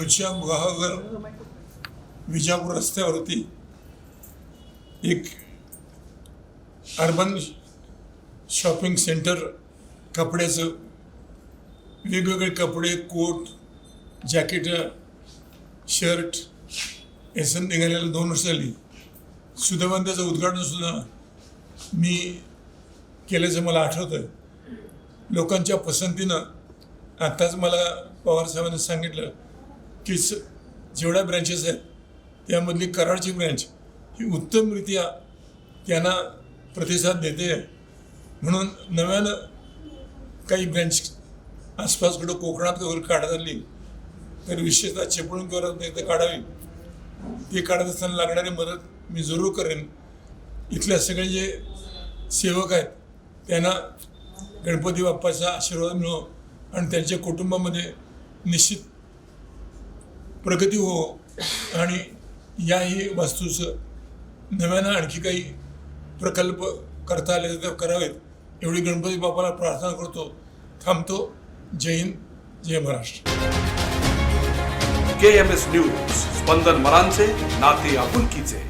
घनश्याम गुहागर विजापूर रस्त्यावरती एक urban shopping centre कपड्याचं वेगवेगळे कपडे कोट जॅकेट शर्ट हे निघालेलं दोन वर्ष झाली. सुदैवान त्याचं उद्घाटन सुद्धा मी केल्याचं मला आठवतं लोकांच्या पसंतीनं आत्ताच मला पवार साहेबांनी सांगितलं तीस जेवढ्या ब्रँचेस आहेत त्यामधली कराडची ब्रँच ही उत्तमरित्या त्यांना प्रतिसाद देते आहे. म्हणून नव्यानं काही ब्रँच आसपासकडं कोकणात वगैरे काढत आली तर विशेषतः चिपळूण करत एकदा काढावी. ते काढत असताना लागणारी मदत मी जरूर करेन. इथल्या सगळे जे सेवक आहेत त्यांना गणपती बाप्पाचा आशीर्वाद मिळो आणि त्यांच्या कुटुंबामध्ये निश्चित प्रगती हो आणि याही वास्तूचं नव्यानं आणखी काही प्रकल्प करता आले तर करावेत. एवढी गणपती बाप्पाला प्रार्थना करतो. थांबतो. जय हिंद. जय Maharashtra. K M S news स्पंदन मरांचे नाते आपुलकीचे.